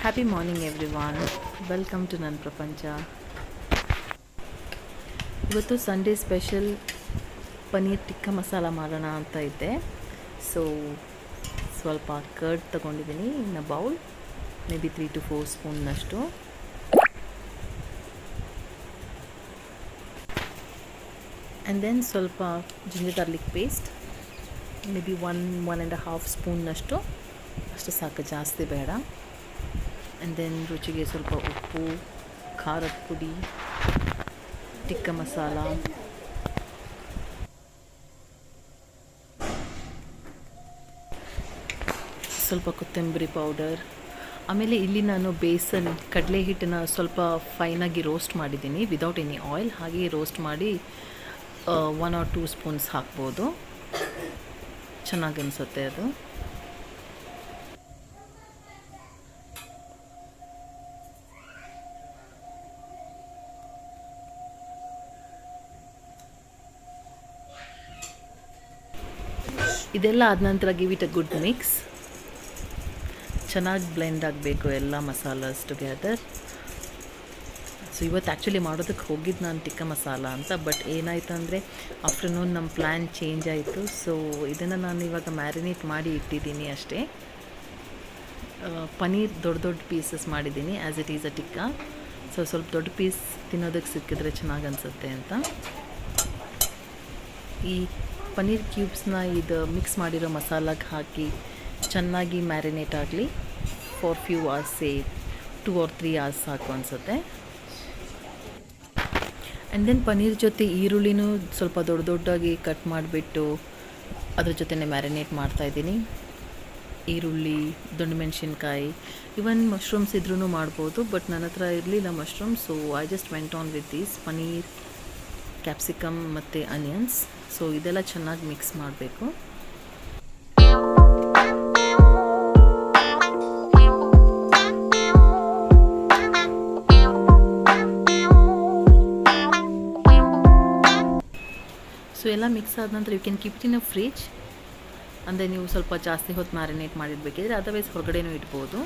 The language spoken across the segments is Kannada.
Happy morning everyone welcome to ನನ್ನ ಪ್ರಪಂಚ ಇವತ್ತು ಸಂಡೇ ಸ್ಪೆಷಲ್ ಪನ್ನೀರ್ ಟಿಕ್ಕ ಮಸಾಲ ಮಾಡೋಣ ಅಂತ ಇದ್ದೆ ಸೊ ಸ್ವಲ್ಪ ಕರ್ಡ್ ತೊಗೊಂಡಿದ್ದೀನಿ ಇನ್ನ bowl maybe three two four ಸ್ಪೂನ್ನಷ್ಟು and then ಸ್ವಲ್ಪ ginger garlic paste maybe one one and half ಸ್ಪೂನ್ನಷ್ಟು ಅಷ್ಟು ಸಾಕು, ಜಾಸ್ತಿ ಬೇಡ. ಆ್ಯಂಡ್ ದೆನ್ ರುಚಿಗೆ ಸ್ವಲ್ಪ ಉಪ್ಪು, ಖಾರದ ಪುಡಿ, ಟಿಕ್ಕ ಮಸಾಲ. ಸ್ವಲ್ಪ ಕೊತ್ತಂಬರಿ ಪೌಡರ್ ಆಮೇಲೆ ಇಲ್ಲಿ ನಾನು ಬೇಸನ್ ಕಡಲೆ ಹಿಟ್ಟನ್ನ ಸ್ವಲ್ಪ ಫೈನಾಗಿ ರೋಸ್ಟ್ ಮಾಡಿದ್ದೀನಿ ವಿದೌಟ್ ಎನಿ ಆಯಿಲ್ ಹಾಗೆ ರೋಸ್ಟ್ ಮಾಡಿ ಒನ್ ಆರ್ ಟೂ ಸ್ಪೂನ್ಸ್ ಹಾಕ್ಬೋದು. ಚೆನ್ನಾಗಿ ಅನಿಸುತ್ತೆ ಅದು. ಇದೆಲ್ಲ ಆದ ನಂತರ give it a good mix ಚೆನ್ನಾಗಿ ಬ್ಲೆಂಡ್ ಆಗಬೇಕು ಎಲ್ಲ ಮಸಾಲಾಸ್ ಟುಗೆದರ್ ಸೊ ಇವತ್ತು ಆ್ಯಕ್ಚುಲಿ ಮಾಡೋದಕ್ಕೆ ಹೋಗಿದ್ದು ನಾನು ಟಿಕ್ಕ ಮಸಾಲ ಅಂತ ಬಟ್ ಏನಾಯಿತು ಅಂದರೆ ಆಫ್ಟರ್ನೂನ್ ನಮ್ಮ ಪ್ಲ್ಯಾನ್ ಚೇಂಜ್ ಆಯಿತು. ಸೊ ಇದನ್ನು ನಾನು ಇವಾಗ ಮ್ಯಾರಿನೇಟ್ ಮಾಡಿ ಇಟ್ಟಿದ್ದೀನಿ ಅಷ್ಟೇ. ಪನೀರ್ ದೊಡ್ಡ ದೊಡ್ಡ ಪೀಸಸ್ ಮಾಡಿದ್ದೀನಿ as it is a tikka so ಸ್ವಲ್ಪ ದೊಡ್ಡ ಪೀಸ್ ತಿನ್ನೋದಕ್ಕೆ ಸಿಕ್ಕಿದ್ರೆ ಚೆನ್ನಾಗಿ ಅನಿಸುತ್ತೆ ಅಂತ. ಈ ಪನ್ನೀರ್ ಕ್ಯೂಬ್ಸ್ನ ಇದು ಮಿಕ್ಸ್ ಮಾಡಿರೋ ಮಸಾಲಾಗೆ ಹಾಕಿ ಚೆನ್ನಾಗಿ ಮ್ಯಾರಿನೇಟ್ ಆಗಲಿ. For few hours say two or three hours ಸಾಕು ಅನಿಸುತ್ತೆ. ಆ್ಯಂಡ್ ದೆನ್ ಪನ್ನೀರ್ ಜೊತೆ ಈರುಳ್ಳಿನೂ ಸ್ವಲ್ಪ ದೊಡ್ಡ ದೊಡ್ಡಾಗಿ ಕಟ್ ಮಾಡಿಬಿಟ್ಟು ಅದ್ರ ಜೊತೆನೆ ಮ್ಯಾರಿನೇಟ್ ಮಾಡ್ತಾಯಿದ್ದೀನಿ ಈರುಳ್ಳಿ ಮೆಣಸಿನ್ಕಾಯಿ ಇವನ್ ಮಶ್ರೂಮ್ಸ್ ಇದ್ರೂ ಮಾಡ್ಬೋದು ಬಟ್ ನನ್ನ ಹತ್ರ ಇರಲಿಲ್ಲ mushroom so I just went on with these paneer capsicum ಮತ್ತು ಅನಿಯನ್ಸ್ ಸೊ ಇದೆಲ್ಲ ಚೆನ್ನಾಗಿ ಮಿಕ್ಸ್ ಮಾಡಬೇಕು. ಸೊ ಎಲ್ಲ ಮಿಕ್ಸ್ ಆದ ನಂತರ you can keep in a fridge ಅಂದರೆ ನೀವು ಸ್ವಲ್ಪ ಜಾಸ್ತಿ ಹೊತ್ತು ಮ್ಯಾರಿನೇಟ್ ಮಾಡಿರಬೇಕಿದ್ರೆ ಅದರ್ವೈಸ್ ಹೊರಗಡೆನೂ ಇಡ್ಬೋದು.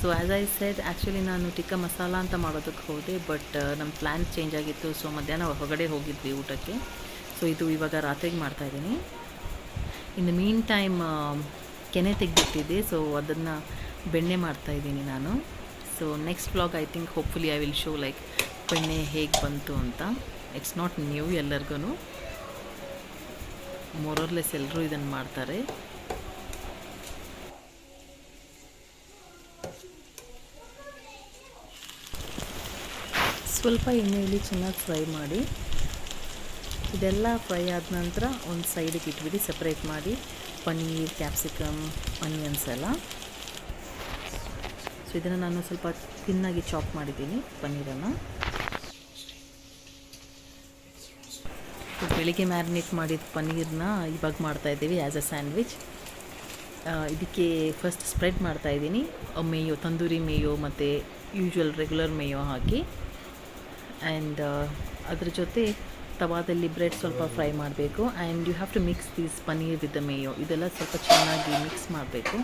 So as I said actually ನಾನು ಟಿಕ್ಕ ಮಸಾಲ ಅಂತ ಮಾಡೋದಕ್ಕೆ ಹೋದೆ ಬಟ್ ನಮ್ಮ ಪ್ಲ್ಯಾನ್ ಚೇಂಜ್ ಆಗಿತ್ತು. ಸೊ ಮಧ್ಯಾಹ್ನ ಹೊರಗಡೆ ಹೋಗಿದ್ವಿ ಊಟಕ್ಕೆ. ಸೊ ಇದು ಇವಾಗ ರಾತ್ರಿಗೆ ಮಾಡ್ತಾಯಿದ್ದೀನಿ ಇನ್ನು ಮೀನ್ ಟೈಮ್ ಕೆನೆ ತೆಗೆದಿಟ್ಟಿದ್ದೆ. ಸೊ ಅದನ್ನು ಬೆಣ್ಣೆ ಮಾಡ್ತಾಯಿದ್ದೀನಿ ನಾನು. So next vlog I think hopefully I will show like ಬೆಣ್ಣೆ ಹೇಗೆ ಬಂತು ಅಂತ. ಇಟ್ಸ್ ನಾಟ್ ನ್ಯೂ ಎಲ್ಲರಿಗೂ ಮೋರರ್ಲೆಸ್ ಎಲ್ಲರೂ ಇದನ್ನು ಮಾಡ್ತಾರೆ. ಸ್ವಲ್ಪ ಎಣ್ಣೆಯಲ್ಲಿ ಚೆನ್ನಾಗಿ ಫ್ರೈ ಮಾಡಿ, ಇದೆಲ್ಲ ಫ್ರೈ ಆದ ನಂತರ ಒಂದು ಸೈಡಿಗೆ ಇಟ್ಬಿಡಿ ಸಪ್ರೇಟ್ ಮಾಡಿ, ಪನ್ನೀರ್ ಕ್ಯಾಪ್ಸಿಕಮ್ ಅನಿಯನ್ಸ್ ಎಲ್ಲ. ಸೊ ಇದನ್ನು ನಾನು ಸ್ವಲ್ಪ ತಿನ್ನಾಗಿ ಚಾಪ್ ಮಾಡಿದ್ದೀನಿ ಪನ್ನೀರನ್ನು. ಬೆಳಿಗ್ಗೆ ಮ್ಯಾರಿನೇಟ್ ಮಾಡಿದ ಪನ್ನೀರನ್ನ ಇವಾಗ ಮಾಡ್ತಾಯಿದ್ದೀವಿ ಆ್ಯಸ್ ಅ ಸ್ಯಾಂಡ್ವಿಚ್ ಇದಕ್ಕೆ ಫಸ್ಟ್ ಸ್ಪ್ರೆಡ್ ಮಾಡ್ತಾಯಿದ್ದೀನಿ ಮೇಯೋ, ತಂದೂರಿ ಮೇಯೋ ಮತ್ತು ಯೂಶ್ವಲ್ ರೆಗ್ಯುಲರ್ ಮೇಯೋ ಹಾಕಿ. ಆ್ಯಂಡ್ ಅದ್ರ ಜೊತೆ ತವಾದಲ್ಲಿ ಬ್ರೆಡ್ ಸ್ವಲ್ಪ ಫ್ರೈ ಮಾಡಬೇಕು. And you have to mix these paneer with the mayo ಇದೆಲ್ಲ ಸ್ವಲ್ಪ ಚೆನ್ನಾಗಿ ಮಿಕ್ಸ್ ಮಾಡಬೇಕು.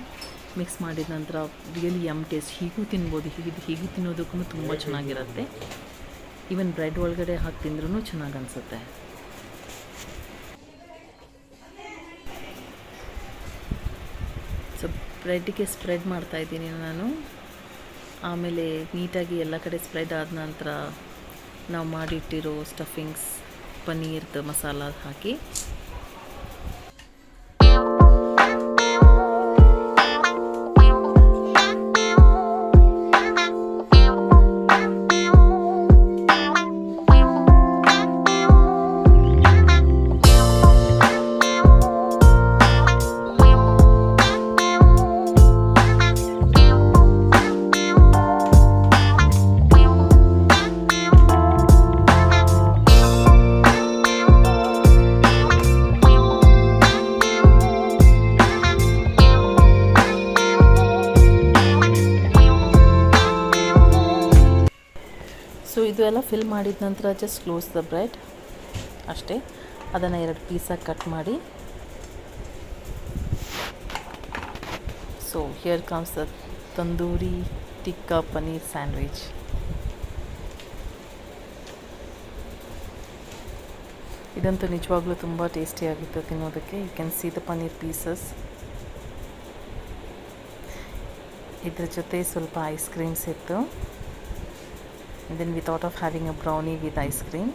ಮಿಕ್ಸ್ ಮಾಡಿದ ನಂತರ ರಿಯಲಿ ಯಮ್ ಟೇಸ್ಟ್ ಹೀಗೂ ತಿನ್ಬೋದು. ಹೀಗೂ ತಿನ್ನೋದಕ್ಕೂ ತುಂಬ ಚೆನ್ನಾಗಿರುತ್ತೆ. ಈವನ್ ಬ್ರೆಡ್ ಒಳಗಡೆ ಹಾಕಿ ತಿಂದ್ರೂ ಚೆನ್ನಾಗಿ ಅನಿಸುತ್ತೆ. ಸೊ ಬ್ರೆಡ್ಗೆ ಸ್ಪ್ರೆಡ್ ಮಾಡ್ತಾಯಿದ್ದೀನಿ ನಾನು. ಆಮೇಲೆ ನೀಟಾಗಿ ಎಲ್ಲ ಕಡೆ ಸ್ಪ್ರೆಡ್ ಆದ ನಂತರ ನಾವು ಮಾಡಿಟ್ಟಿರೋ ಸ್ಟಫಿಂಗ್ಸ್ ಪನ್ನೀರ್ದು ಮಸಾಲ ಹಾಕಿ. ಇದು ಎಲ್ಲ ಫಿಲ್ ಮಾಡಿದ ನಂತರ ಜಸ್ಟ್ ಕ್ಲೋಸ್ ದ ಬ್ರೆಡ್ ಅಷ್ಟೇ. ಅದನ್ನು ಎರಡು ಪೀಸಾಗಿ ಕಟ್ ಮಾಡಿ. So here comes the tandoori tikka paneer sandwich ಇದಂತೂ ನಿಜವಾಗ್ಲೂ ತುಂಬ ಟೇಸ್ಟಿಯಾಗಿತ್ತು ತಿನ್ನೋದಕ್ಕೆ. You can see the paneer pieces ಇದ್ರ ಜೊತೆ ಸ್ವಲ್ಪ ಐಸ್ ಕ್ರೀಮ್ಸ್ ಇತ್ತು and then we thought of having a brownie with ice cream.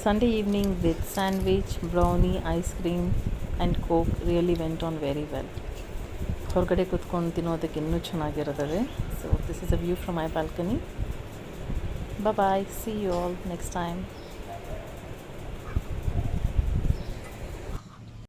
Sunday evening with sandwich, brownie, ice cream and coke really went on very well. ಹೊರಗಡೆ ಕೂತ್ಕೊಂಡು ತಿನ್ನೋದಕ್ಕೆ ಇನ್ನೂ ಚೆನ್ನಾಗಿರುತ್ತದೆ so this is a view from my balcony bye see you all next time